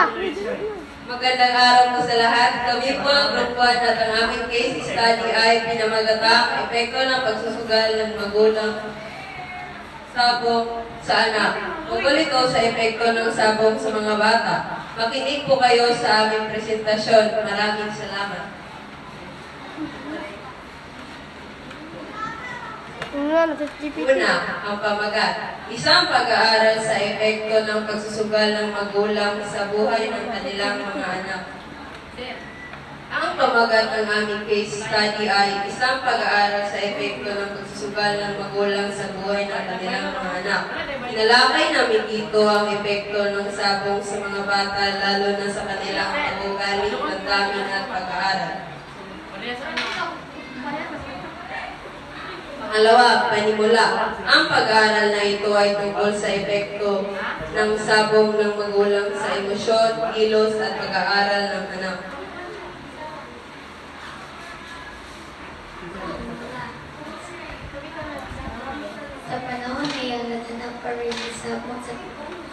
Magandang araw po sa lahat. Kami po ang Group 1 at ang aming case study ay pinamagatang epekto ng pagsusugal ng magulang sabong sa anak. Tungkol ito sa epekto ng sabong sa mga bata. Makinig po kayo sa aming presentasyon. Maraming salamat. Una, ang pamagat. Isang pag-aaral sa epekto ng pagsusugal ng magulang sa buhay ng kanilang mga anak. Ang pamagat ng aming case study ay isang pag-aaral sa epekto ng pagsusugal ng magulang sa buhay ng kanilang mga anak. Inalakay namin dito ang epekto ng sabong sa mga bata lalo na sa kanilang pag-ugali, pagdamin at pag-aaral. Pangalawa, panimula. Ang pag-aaral na ito ay tungkol sa epekto ng sabong ng magulang sa emosyon, kilos at pag-aaral ng anak. Sa panahon ngayon, natanap pa rin ang sabong sa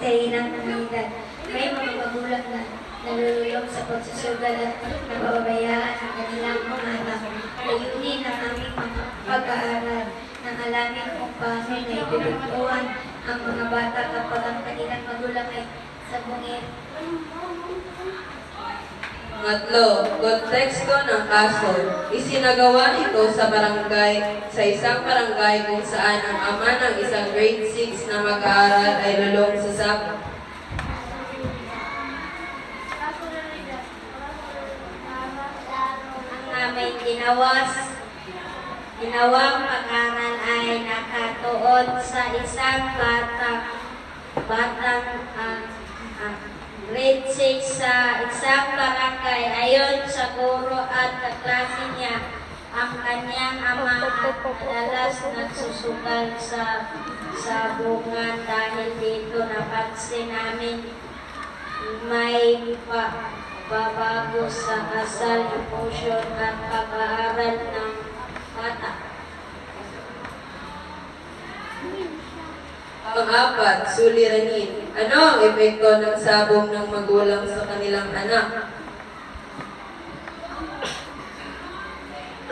dahilang komunidad. May mga magulang na nalululong sa pagsusugal at napababayaan ang kanilang mga anak. Layunin ang aming mga pag-aaral nang alamin kung paano na ipipigtuan ang mga bata kapag ang kanilang magulang ay sabungin. Pangatlo, konteksto ng kaso. Isinagawa ito sa barangay, sa isang barangay kung saan ang ama ng isang grade 6 na mag-aaral ay lulong sa sabong. Ang aming ginawas, ginawang pag-aral ay nakatuon sa isang bata, batang ah, ah, grade 6 sa isang barangay. Ayon sa guro at kaklase niya, ang kanyang ama at madalas nagsusugal sa sa bunga dahil dito napansin namin may pa, babago sa asal, emotion at pag-aaral ng bata. Pang-apat, suliranin. Ano ang epekto ng sabong ng magulang sa kanilang anak?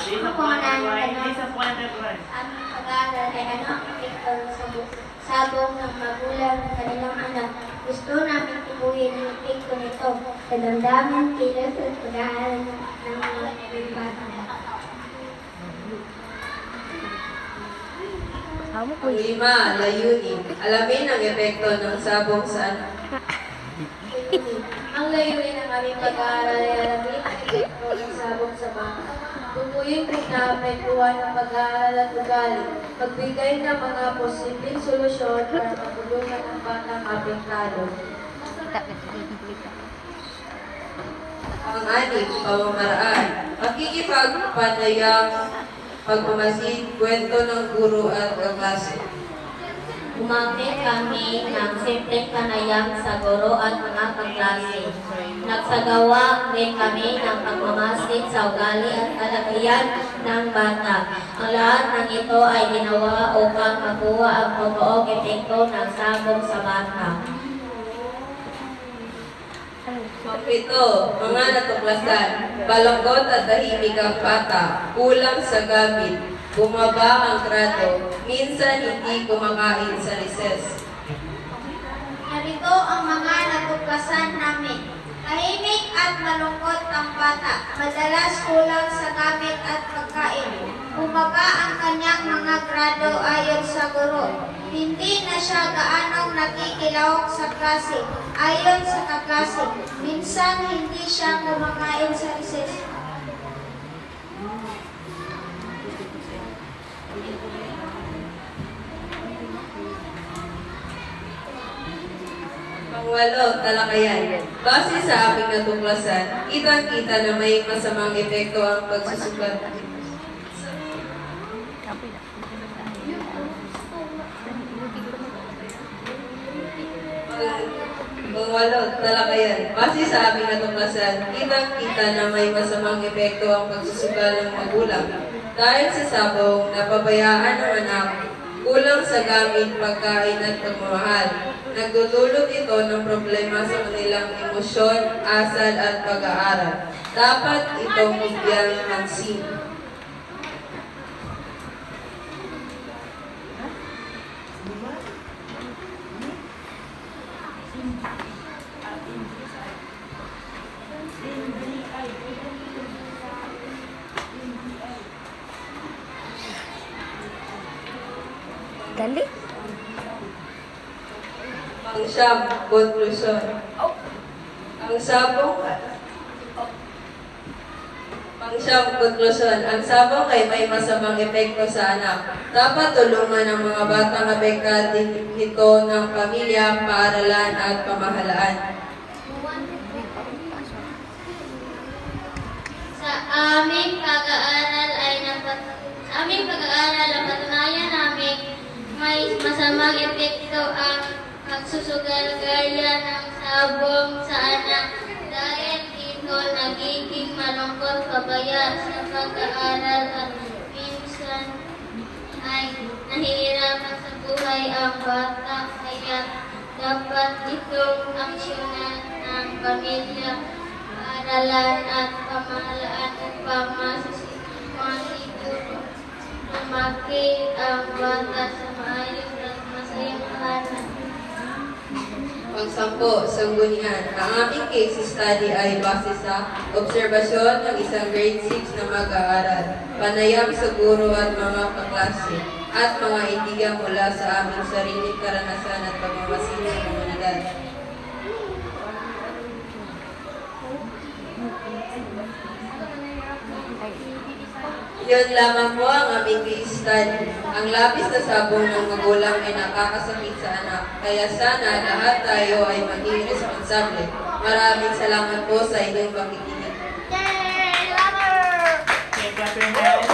Ako na ang pag-aaral ay ano ang epekto sa bu- sabong ng magulang ng kanilang anak. Gusto namin tibuhin ang epekto nito sa damdamin, kilos at pag-aaral ng ng mga bata. Amo ko. Ang lima, layunin. Alamin ang epekto ng sabong sa anak. Ang layunin ng aming pag-aaral ay alamin ang epekto ng sabong sa bata. Tutuyin din namin buwan ng pag-aaral at ugali. Magbigay ng mga posibleng solusyon para matulungan ang batang apektado. Pang-anim, pamamaraan. Pakikipagpanayang pagmamasid, kwento ng guro at kaklase. Gumamit kami ng simpleng panayam sa guro at mga kaklase. Nagsagawa din kami ng pagmamasid sa ugali at kalagayan ng bata. Ang lahat ng ito ay ginawa upang makuha ang totoong epekto ng sabong sa bata. Pito, mga natuklasan. Balanggot at tahimik ang bata. Kulang sa gamit. Bumaba ang grado. Minsan hindi kumakain sa recess. Narito ang mga natuklasan namin. Tahimik at malungkot ang bata. Madalas kulang sa gamit at pagkain. Bumaba ang kanyang mga grado ayon sa guro. Hindi na siya gaanong nakikilahok sa klase. Ayon sa kaklase, minsan hindi siya kumakain sa recess. Pangwalo, talakayan. Base sa aking natuklasan, kitang-kita na may masamang epekto ang pagsusugat. Pangwalo, talakayan. Base sa aking natuklasan, kitang-kita na may masamang epekto ang pagsusugal ng magulang. Dahil sa sabong, napabayaan ng anak kulang sa gamit, pagkain at pagmamahal. Nagdudulot ito ng problema sa kanilang emosyon, asal at pag-aaral. Dapat itong bigyang pansin. Dali. Pangsyam, konklusyon. Ang sabong Pangsyam, konklusyon. Ang sabong ay may masamang epekto sa anak. Dapat tulungan ang mga batang apektado nito ng pamilya, paaralan at pamahalaan. Sa aming pag-aaral ay napat sa aming pag-aaral napatunayan namin may masamang epekto ang pagsusugal gaya ng sabong sa anak dahil dito nagiging malungkot pabaya sa pag-aaral at minsan ay nahihirapan sa buhay ang bata. Kaya dapat itong aksyonan ng pamilya paaralan at pamahalaan upang masisi- masiguro lumaki ang bata sa maayos at masayang tahanan. Pangsampo, sanggunian. Ang aming case study ay base sa obserbasyon ng isang grade 6 na mag-aaral, panayam sa guro at mga kaklase, at mga indigan mula sa aming sariling karanasan at pagmamasid sa komunidad. Yun lamang po ang aming tiistan. Ang labis na sabong ng magulang ay nakakasakit sa anak. Kaya sana lahat tayo ay maging responsable. Maraming salamat po sa inyong pakikinig. Yay! Love her! Okay,